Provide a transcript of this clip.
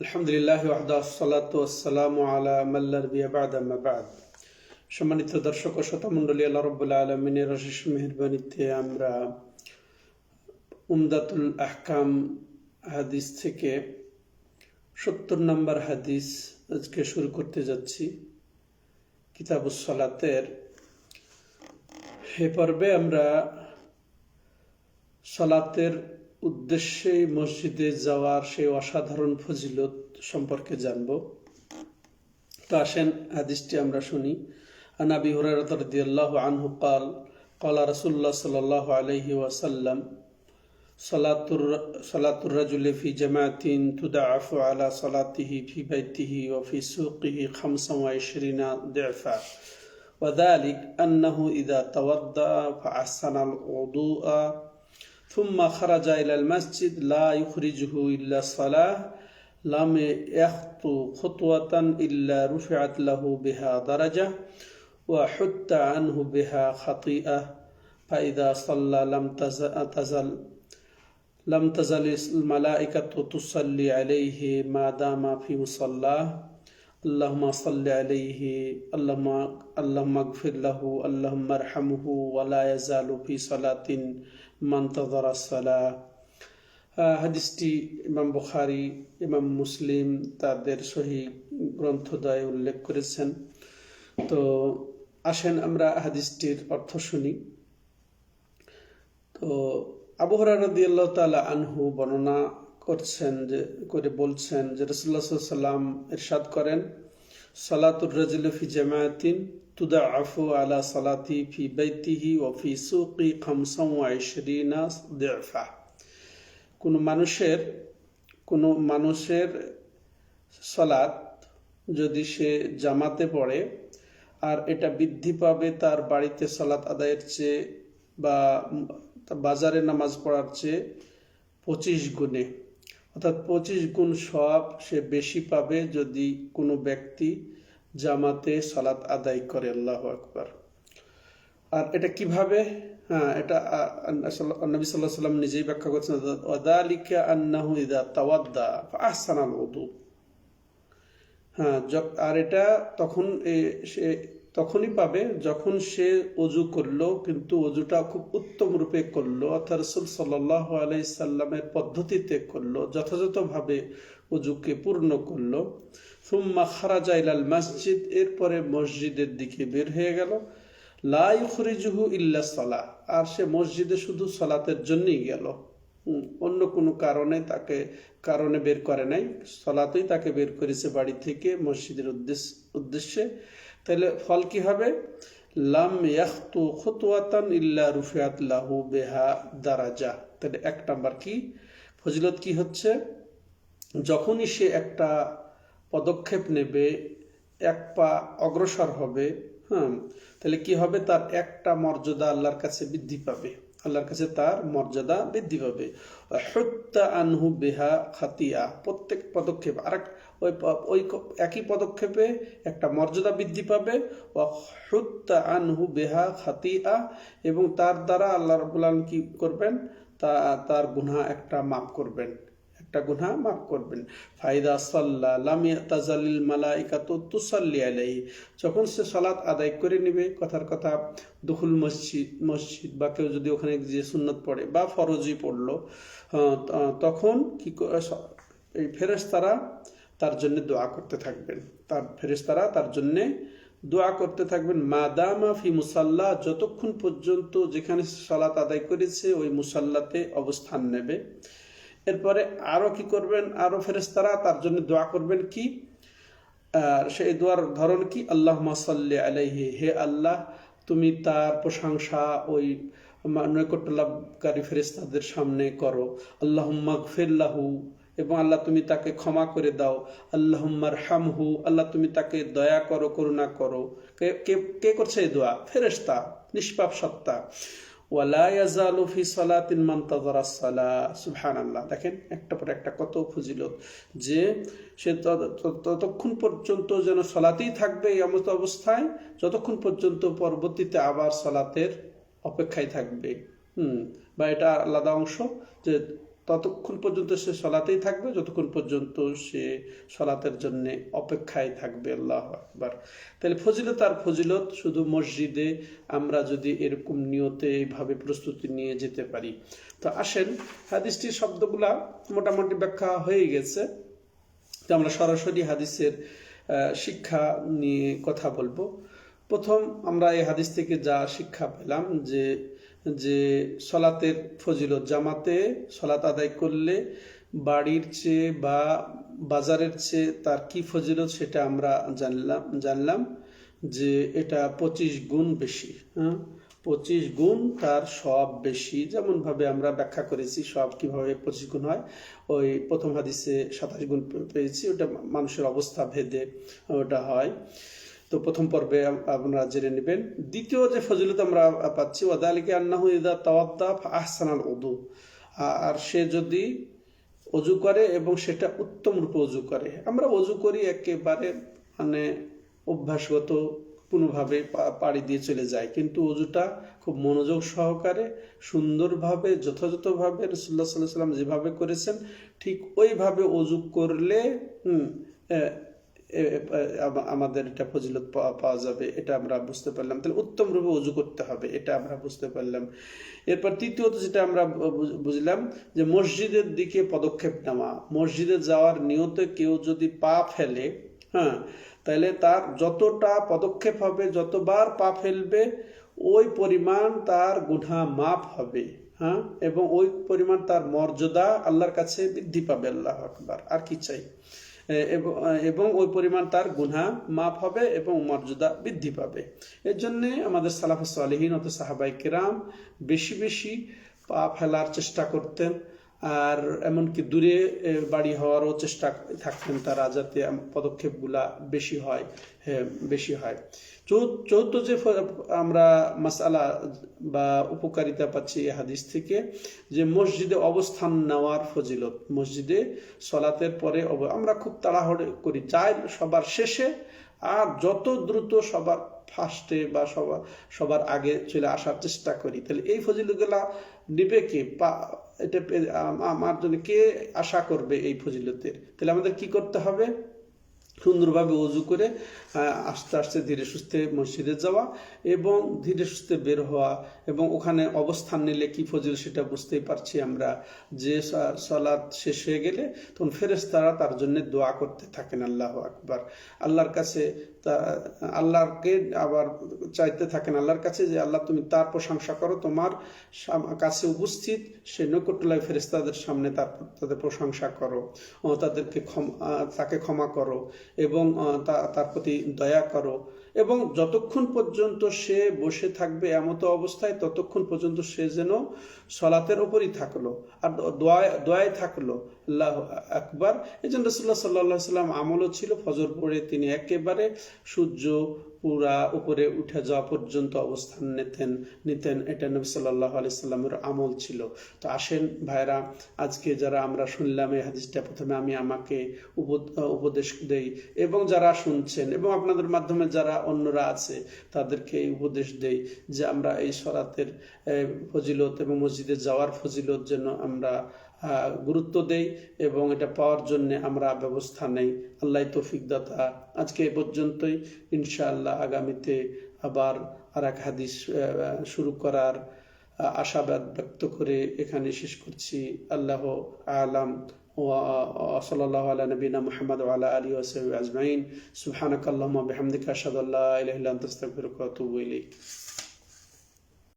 আলহামদুলিল্লাহ ওয়াহদাসালাতাম আলা সম্মানিত দর্শক ও শতমণ্ডলী আল্লাহ আলমিনের অশেষ মেহরবানিতে আমরা উমদাতুল আহকাম হাদিস থেকে সত্তর নম্বর হাদিস আজকে শুরু করতে যাচ্ছি। কিতাবুস সালাতের হে পর্বে আমরা সলাতের উদ্দেশ্যে মসজিদে যাওয়ার সেই অসাধারণ ফজিলত সম্পর্কে জানব তো আসেন হাদিসটি আমরা শুনি عن ابي هريره رضي الله عنه قال قال رسول الله صلى الله عليه وسلم صلاة الر- صلاة الرجل في جماعة تضاعف على صلاته في بيته وفي سوقه خمسا وعشرين ضعفا وذلك أنه إذا توضأ فأحسن الوضوء ثم خرج إلى المسجد لا يخرجه إلا الصلاة لم يخطو خطوة إلا رفعت له بها درجة وحت عنه بها خطيئة فإذا صلى لم تز- تزل لم تزل الملائكة تصلي عليه ما دام في مصلاه. اللهم صل عليه اللهم اللهم اغفر له اللهم ارحمه ولا يزال في صلاة মান্তদরাসলা হাদিসটি ইমাম বুখারি, ইমাম মুসলিম তাদের সহি গ্রন্থদ্বয় উল্লেখ করেছেন। তো আসেন আমরা হাদিসটির অর্থ শুনি। তো আবহরা রদিয়াল্লাহ তালা আনহু বর্ণনা করছেন যে, করে বলছেন যে রসুল্লাহ সাল্লাম এরশাদ করেন, সলাতুর রাজিল ফি জামায়াতিন আফু আলা সালাতি ফি বাইতিহি ও ফি সুকি খামসাম আইশরিনা কোনো মানুষের কোনো মানুষের সলাৎ যদি সে জামাতে পড়ে, আর এটা বৃদ্ধি পাবে তার বাড়িতে সলাৎ আদায়ের চেয়ে বা বাজারে নামাজ পড়ার চেয়ে পঁচিশ গুণে। অর্থাৎ পঁচিশ গুণ সব সে বেশি পাবে যদি কোনো ব্যক্তি জামাতে সালাত আদায় করে, আল্লাহ আকবার। আর এটা কীভাবে? হ্যাঁ এটা নবী সাল্লাহ সাল্লাম নিজেই ব্যাখ্যা করছেন ওয়াদালিকা আন্নাহু ইদা তাওয়াদ্দা আহসানাল উদু হ্যাঁ আর এটা তখন সে, তখনই পাবে যখন সে অজু করল, কিন্তু অজুটা খুব উত্তম রূপে করল, অর্থাৎ রসুল সাল্লাহ আলাইসাল্লামের পদ্ধতিতে করল, যথাযথভাবে অজুকে পূর্ণ করল। সুম্মা খারাজা ইলাল মসজিদ। এরপরে মসজিদের দিকে বের হয়ে গেল। লা ইখরিজুহু ইল্লা সালাহ আর সে মসজিদে শুধু সলাতের জন্যই গেল। অন্য কোনো কারণে তাকে, কারণে বের করে নাই। সলাতেই তাকে বের করেছে বাড়ি থেকে মসজিদের উদ্দেশ্য, উদ্দেশ্যে। তাহলে ফল কি হবে? লাম ইয়াখতু খুতওয়াতান ইল্লা রুফিয়াত লাহু বেহা দারাজা। তাহলে এক নাম্বার কি? ফজিলত কি হচ্ছে? যখনই সে একটা পদক্ষেপ নেবে, এক পা অগ্রসর হবে হ্যাঁ তাহলে কি হবে? তার একটা মর্যাদা আল্লাহর কাছে বৃদ্ধি পাবে। আল্লাহর কাছে তার মর্যাদা বৃদ্ধি পাবে। হত্যা আনহু বেহা খাতিয়া, প্রত্যেক পদক্ষেপ আর ওই ওই একই পদক্ষেপে একটা মর্যাদা বৃদ্ধি পাবে। ও হত্যা আনহু বেহা খাতিয়া, এবং তার দ্বারা আল্লাহ রবুল্লাহ কি করবেন? তা তার গুনাহ একটা মাফ করবেন। একটা গুনাহ মাফ করবেন। ফাইদা সাল্লা লাম ইয়াতাজালিল মালাইকাতু তুসাল্লি আলাইহি। যখন সে সালাত আদায় করে নেবে, কথার কথা, দুখুল মসজিদ মসজিদ বা কেউ যদি ওখানে যে সুন্নত পড়ে বা ফরজি পড়ল তখন কি এই ফেরেশতারা তার জন্য দোয়া করতে থাকবেন। তার ফেরেশতারা তার জন্য দোয়া করতে থাকবেন। মাদামা ফি মুসাল্লা, যতক্ষণ পর্যন্ত যেখানে সালাত আদায় করেছে, ওই মুসাল্লাতে অবস্থান নেবে। এরপরে আরও কি করবেন? আরও ফেরেশতারা তার জন্য দোয়া করবেন কি? আর সেই দোয়ার ধরন কি? আল্লাহ মাসাল্লি আলাইহি, হে আল্লাহ, তুমি তার প্রশংসা ওই নৈকট্যলাভকারী ফেরেস্তাদের সামনে করো। আল্লাহ মাগফিল্লাহু এবং আল্লাহ তুমি তাকে ক্ষমা করে দাও। আল্লাহ হামহু আল্লাহ তুমি তাকে দয়া করো, করুণা করো। কে- কে করছে এই দোয়া? ফেরেস্তা নিষ্পাপ সত্তা। ওয়ালা ইয়াজালু ফি সালাতিন মান সালা। সালাহ সুবহানাল্লাহ। দেখেন একটা পর একটা কত ফজিলত। যে সে তত- তত- ততক্ষণ পর্যন্ত যেন সলাতেই থাকবে এই এমত অবস্থায়, যতক্ষণ পর্যন্ত পরবর্তীতে আবার সলাতের অপেক্ষায় থাকবে। হুম, বা এটা আলাদা অংশ যে ততক্ষণ পর্যন্ত সে সলাতেই থাকবে, যতক্ষণ পর্যন্ত সে সলাতের জন্য অপেক্ষায় থাকবে, আল্লাহ আকবার। তাহলে ফজিলত আর ফজিলত, শুধু মসজিদে আমরা যদি এরকম নিয়তে এইভাবে প্রস্তুতি নিয়ে যেতে পারি। তো আসেন, হাদিসটির শব্দগুলা মোটামুটি ব্যাখ্যা হয়ে গেছে। তো আমরা সরাসরি হাদিসের শিক্ষা নিয়ে কথা বলব। প্রথম আমরা এই হাদিস থেকে যা শিক্ষা পেলাম যে যে সলাতের ফজিলত, জামাতে সলাত আদায় করলে বাড়ির চেয়ে বা বাজারের চেয়ে তার কি ফজিলত সেটা আমরা জানলাম জানলাম যে এটা পঁচিশ গুণ বেশি হ্যাঁ? পঁচিশ গুণ তার সব বেশি, যেমনভাবে আমরা ব্যাখ্যা করেছি সব কীভাবে পঁচিশ গুণ হয়। ওই প্রথম হাদিসে সাতাশ গুণ পেয়েছি, ওটা মানুষের অবস্থা ভেদে ওটা হয়। তো প্রথম পর্বে আপনারা জেনে নেবেন। দ্বিতীয় যে ফজিলত আমরা পাচ্ছি ওদালিকে আন্নাহু ইদা তাওয়াদ্দা আহসানাল উদু। আর সে যদি অজু করে এবং সেটা উত্তম রূপে অজু করে। আমরা অজু করি একেবারে মানে অভ্যাসগত কোনোভাবে পাড়ি দিয়ে চলে যায়। কিন্তু অজুটা খুব মনোযোগ সহকারে সুন্দরভাবে, যথাযথভাবে রসুল্লাহ সাল্লাহ সাল্লাম যেভাবে করেছেন, ঠিক ওইভাবে অজু করলে আমাদের এটা ফজিলত পাওয়া যাবে, এটা আমরা বুঝতে পারলাম। তাহলে উত্তম রূপে অজু করতে হবে, এটা আমরা বুঝতে পারলাম। এরপর তৃতীয়ত যেটা আমরা বুঝলাম, যে মসজিদের দিকে পদক্ষেপ নেওয়া। মসজিদে যাওয়ার নিয়তে কেউ যদি পা ফেলে হ্যাঁ তাহলে তার যতটা পদক্ষেপ হবে, যতবার পা ফেলবে, ওই পরিমাণ তার গুণা মাপ হবে হ্যাঁ এবং ওই পরিমাণ তার মর্যাদা আল্লাহর কাছে বৃদ্ধি পাবে, আল্লাহ আকবার। আর কি চাই? এবং- ওই পরিমাণ তার গুনা মাপ হবে এবং মর্যাদা বৃদ্ধি পাবে। এর জন্যে আমাদের সালাফ সালেহীন অত সাহাবাই কেরাম বেশি বেশি পা ফেলার চেষ্টা করতেন। আর এমনকি দূরে এ, বাড়ি হওয়ারও চেষ্টা থাকতেন তারা যাতে পদক্ষেপগুলা বেশি হয় হ্যাঁ, বেশি হয়। চৌদ্দ যে আমরা মাসালা বা উপকারিতা পাচ্ছি এই হাদিস থেকে যে মসজিদে অবস্থান নেওয়ার ফজিলত। মসজিদে সলাতের পরে আমরা খুব তাড়াহুড়ো করি। যাই সবার শেষে আর যত দ্রুত সবার ফার্স্টে বা সবার সবার আগে চলে আসার চেষ্টা করি। তাহলে এই ফজিলতগুলা নিবে কে? এটা আমার জন্য কে আশা করবে এই ফজিলতের? তাহলে আমাদের কি করতে হবে? সুন্দরভাবে অজু করে আস্তে আস্তে ধীরে সুস্থে মসজিদে যাওয়া এবং ধীরে সুস্থে বের হওয়া এবং ওখানে অবস্থান নিলে কি ফজিল সেটা বুঝতেই পারছি আমরা যে স- সলাৎ শেষ হয়ে গেলে তখন ফেরেস্তারা তার জন্য দোয়া করতে থাকেন, আল্লাহ আকবার। আল্লাহর কাছে তা আল্লাহকে আবার চাইতে থাকেন আল্লাহর কাছে যে, আল্লাহ, তুমি তার প্রশংসা করো, তোমার কাছে উপস্থিত সে নৈকট্যলয় ফেরেস্তাদের সামনে তার তাদের প্রশংসা করো তাদেরকে ক্ষমা তাকে ক্ষমা করো এবং তার প্রতি দয়া করো। এবং যতক্ষণ পর্যন্ত সে বসে থাকবে এমত অবস্থায়, ততক্ষণ পর্যন্ত সে যেন সলাতের ওপরই থাকল আর দোয়ায় দোয়ায় থাকল। আল্লাহ আকবার। এই জন্য রসুল্লাহ সাল্লাহ সাল্লাম আমলও ছিল, ফজর পড়ে তিনি একেবারে সূর্য পুরা উপরে উঠে যাওয়া পর্যন্ত অবস্থান নিতেন নিতেন, এটা নবী সাল্লাহ আলি সাল্লামের আমল ছিল। তো আসেন ভাইরা আজকে যারা আমরা শুনলাম এই হাদিসটা, প্রথমে আমি আমাকে উপ- উপদেশ দেই এবং যারা শুনছেন এবং আপনাদের মাধ্যমে যারা অন্যরা আছে, তাদেরকে এই উপদেশ দেই যে আমরা এই সরাতের ফজিলত এবং মসজিদে যাওয়ার ফজিলত যেন আমরা গুরুত্ব দেই এবং এটা পাওয়ার জন্য আমরা ব্যবস্থা নেই আল্লাহ তৌফিক দাতা আজকে এ পর্যন্তই ইনশাআল্লাহ আগামীতে আবার আর এক হাদিস আহ, শুরু করার আহ, আশাবাদ ব্যক্ত করে এখানে শেষ করছি আল্লাহ আলাম وصلى الله على نبينا محمد وعلى اله وصحبه اجمعين سبحانك اللهم وبحمدك اشهد ان لا اله الا انت استغفرك واتوب اليك